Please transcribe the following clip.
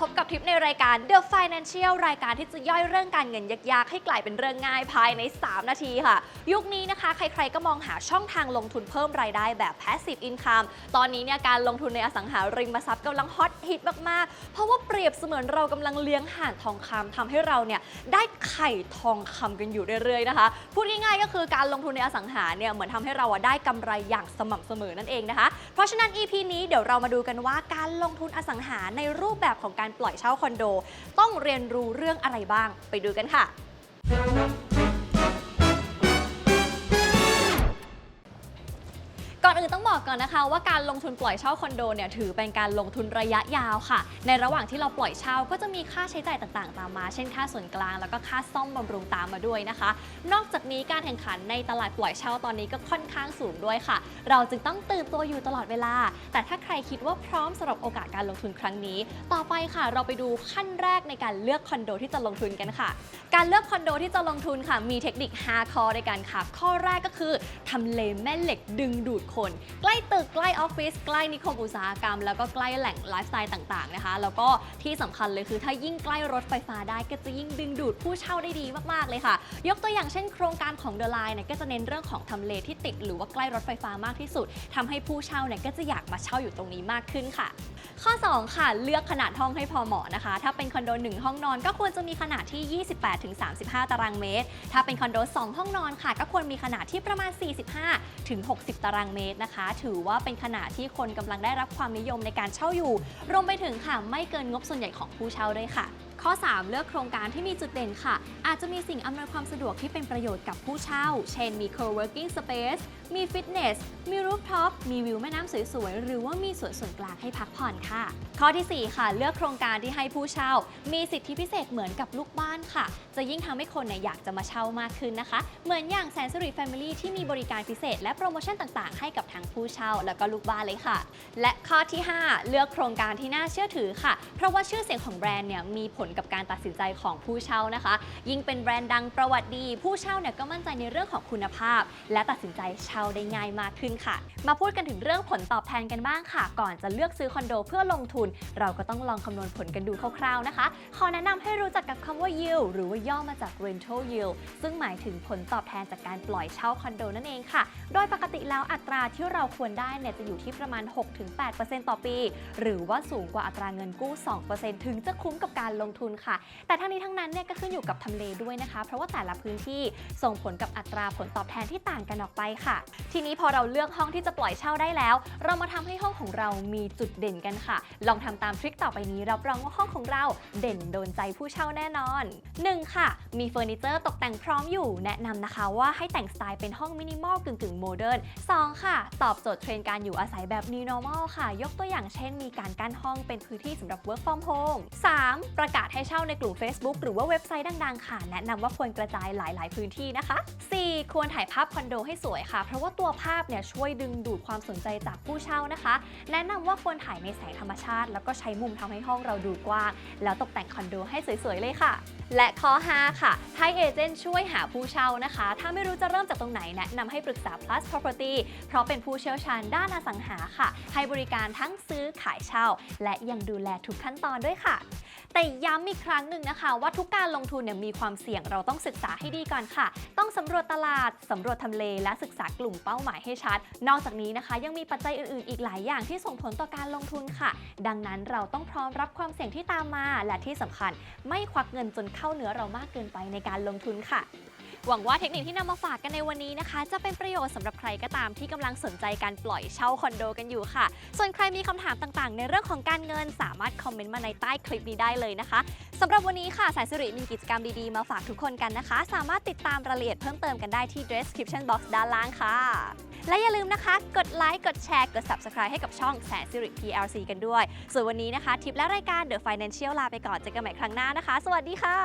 พบกับทิปในรายการ The Financial รายการที่จะย่อยเรื่องการเงินยากๆ ให้กลายเป็นเรื่องง่ายภายใน 3 นาทีค่ะ ยุคนี้นะคะ ใครๆ ก็มองหาช่องทางลงทุนเพิ่มรายได้แบบ Passive Income ตอนนี้เนี่ยการลงทุนในอสังหาริมทรัพย์กำลังฮอตฮิตมากๆ เพราะว่าเปรียบเสมือนเรากำลังเลี้ยงห่านทองคำทำให้เราเนี่ยได้ไข่ทองคำกันอยู่เรื่อยๆนะคะ พูดง่ายๆก็คือการลงทุนในอสังหาเนี่ยเหมือนทำให้เราได้กำไรอย่างสม่ำเสมอนั่นเองนะคะ เพราะฉะนั้น EP นี้เดี๋ยวเรามาดูกันว่าการลงทุนอสังหาในรูปแบบของการปล่อยเช่าคอนโด ต้องเรียนรู้เรื่องอะไรบ้างไปดูกันค่ะ อนอื่นต้องบอกก่อนนะคะว่าการลงทุนปล่อยเช่าคอนโดเนี่ยถือเป็นการลงทุนระยะยาวค่ะ ในระหว่างที่เราปล่อยเช่าก็จะมีค่าใช้จ่ายต่างๆ ตามมา เช่นค่าส่วนกลางแล้วก็ค่าซ่อมบำรุงตามมาด้วยนะคะ นอกจากนี้การแข่งขันในตลาดปล่อยเช่าตอนนี้ก็ค่อนข้างสูงด้วยค่ะ เราจึงต้องตื่นตัวอยู่ตลอดเวลา แต่ถ้าใครคิดว่าพร้อมสำหรับโอกาสการลงทุนครั้งนี้ ต่อไปค่ะ เราไปดูขั้นแรกในการเลือกคอนโดที่จะลงทุนกันค่ะ การเลือกคอนโดที่จะลงทุนค่ะมีเทคนิค5ข้อในการค่ะข้อแรกก็คือทำเลแม่เหล็กดึงดูดคนใกล้ตึกใกล้ออฟฟิศใกล้นิคมอุตสาหกรรม แล้วก็ใกล้แหล่งไลฟ์สไตล์ต่างๆนะคะ แล้วก็ที่สำคัญเลยคือถ้ายิ่งใกล้รถไฟฟ้าได้ก็จะยิ่งดึงดูดผู้เช่าได้ดีมากๆเลยค่ะ ยกตัวอย่างเช่นโครงการของ The Line เนี่ยก็จะเน้นเรื่องของทำเลที่ติดหรือว่าใกล้รถไฟฟ้ามากที่สุดทำให้ผู้เช่าเนี่ยก็จะอยากมาเช่าอยู่ตรงนี้มากขึ้นค่ะ ข้อ 2 ค่ะ เลือกขนาดห้องให้พอเหมาะนะคะ ถ้าเป็นคอนโด 1 ห้องนอนก็ควรจะมีขนาดที่ 28-35 ตารางเมตร ถ้าเป็นคอนโด 2 ห้องนอนค่ะ ก็ควรมีขนาดที่ประมาณ 45-60 ตารางเมตรนะคะ ถือว่าเป็นขนาดที่คนกำลังได้รับความนิยมในการเช่าอยู่ รวมไปถึงค่ะไม่เกินงบส่วนใหญ่ของผู้เช่าด้วยค่ะข้อ 3 เลือกโครงการที่มีจุดเด่นค่ะ อาจจะมีสิ่งอำนวยความสะดวกที่เป็นประโยชน์กับผู้เช่า เช่นมี co-working space มีฟิตเนส มีรูฟท็อป มีวิวแม่น้ำสวยๆ หรือว่ามีสวนส่วนกลางให้พักผ่อนค่ะ ข้อทีสี่ 4 ค่ะ เลือกโครงการที่ให้ผู้เช่า มีสิทธิพิเศษเหมือนกับลูกบ้านค่ะ จะยิ่งทำให้คนเนี่ยอยากจะมาเช่ามากขึ้นนะคะ เหมือนอย่างแสนสุริแฟมิลี่ที่มีบริการพิเศษ และโปรโมชั่นต่างๆ ให้กับทั้งผู้เช่า แล้วก็ลูกบ้านเลยค่ะ และข้อที่ 5 เลือกโครงการที่น่าเชื่อถือค่ะ เพราะว่าชื่อเสียงของแบรนด์เนี่ยมีผลกับการตัดสินใจของผู้เช่านะคะ ยิ่งเป็นแบรนด์ดังประวัติดี ผู้เช่าเนี่ยก็มั่นใจในเรื่องของคุณภาพ และตัดสินใจเช่าได้ง่ายมากขึ้นค่ะ มาพูดกันถึงเรื่องผลตอบแทนกันบ้างค่ะ ก่อนจะเลือกซื้อคอนโดเพื่อลงทุน เราก็ต้องลองคำนวณผลกันดูคร่าวๆนะคะ ขอแนะนำให้รู้จักกับคำว่า yield หรือว่าย่อมาจาก rental yield ซึ่งหมายถึงผลตอบแทนจากการปล่อยเช่าคอนโดนั่นเองค่ะ โดยปกติแล้วอัตราที่เราควรได้เนี่ยจะอยู่ที่ประมาณ 6-8%ต่อปี หรือว่าสูงกว่าอัตราเงินกู้ 2%ถึงจะคุ้มกับการลงทุนค่ะ แต่ทั้งนี้ทั้งนั้นเนี่ยก็ขึ้นอยู่กับทำเลด้วยนะคะ เพราะว่าแต่ละพื้นที่ส่งผลกับอัตราผลตอบแทนที่ต่างกันออกไปค่ะทีนี้พอเราเลือกห้องที่จะปล่อยเช่าได้แล้ว เรามาทำให้ห้องของเรามีจุดเด่นกันค่ะ ลองทำตามทริคต่อไปนี้รับรองว่าห้องของเราเด่นโดนใจผู้เช่าแน่นอน 1. ค่ะ มีเฟอร์นิเจอร์ตกแต่งพร้อมอยู่ แนะนำนะคะว่าให้แต่งสไตล์เป็นห้องมินิมอลกึ่งกึ่งโมเดิร์น 2. ค่ะ ตอบโจทย์เทรนด์การอยู่อาศัยแบบ New Normal ค่ะ ยกตัวอย่างเช่น มีการกั้นห้องเป็นพื้นที่สำหรับ Work from Home 3. ประกาศให้เช่าในกลุ่ม Facebook หรือว่าเว็บไซต์ดังๆ ค่ะ แนะนำว่าควรกระจายหลาย ๆ พื้นที่นะคะ 4. ควรถ่ายภาพคอนโดให้สวยค่ะเพราะว่าตัวภาพเนี่ยช่วยดึงดูดความสนใจจากผู้เช่านะคะ แนะนำว่าควรถ่ายในแสงธรรมชาติ แล้วก็ใช้มุมทำให้ห้องเราดูกว้าง แล้วตกแต่งคอนโดให้สวยๆเลยค่ะ และข้อ 5 ค่ะให้เอเจนต์ช่วยหาผู้เช่านะคะ ถ้าไม่รู้จะเริ่มจากตรงไหนแนะนำให้ปรึกษา plus property เพราะเป็นผู้เชี่ยวชาญด้านอสังหาค่ะ ให้บริการทั้งซื้อขายเช่า และยังดูแลทุกขั้นตอนด้วยค่ะแต่ย้ำอีกครั้งหนึ่งนะคะ ว่าทุกการลงทุนเนี่ยมีความเสี่ยงเราต้องศึกษาให้ดีก่อนค่ะ ต้องสำรวจตลาดสำรวจทำเลและศึกษากลุ่มหลุมเป้าหมายให้ชัด นอกจากนี้นะคะ ยังมีปัจจัยอื่นๆ อีกหลายอย่างที่ส่งผลต่อการลงทุนค่ะ ดังนั้นเราต้องพร้อมรับความเสี่ยงที่ตามมา และที่สำคัญ ไม่ควักเงินจนเข้าเนื้อเรามากเกินไปในการลงทุนค่ะ หวังว่าเทคนิคที่นำมาฝากกันในวันนี้นะคะ จะเป็นประโยชน์สำหรับใครก็ตามที่กำลังสนใจการปล่อยเช่าคอนโดกันอยู่ค่ะ ส่วนใครมีคำถามต่างๆ ในเรื่องของการเงินสามารถคอมเมนต์มาในใต้คลิปนี้ได้เลยนะคะสำหรับวันนี้ค่ะสายสิริมีกิจกรรมดีๆมาฝากทุกคนกันนะคะ สามารถติดตามรายละเอียดเพิ่มเติมกันได้ที่ description box ด้านล่างค่ะ และอย่าลืมนะคะ กดไลค์กดแชร์กด subscribe ให้กับช่องแสนสิริ PLC กันด้วย ส่วนวันนี้นะคะทิปและรายการ The Financial ลาไปก่อนเจอกันใหม่ครั้งหน้านะคะ สวัสดีค่ะ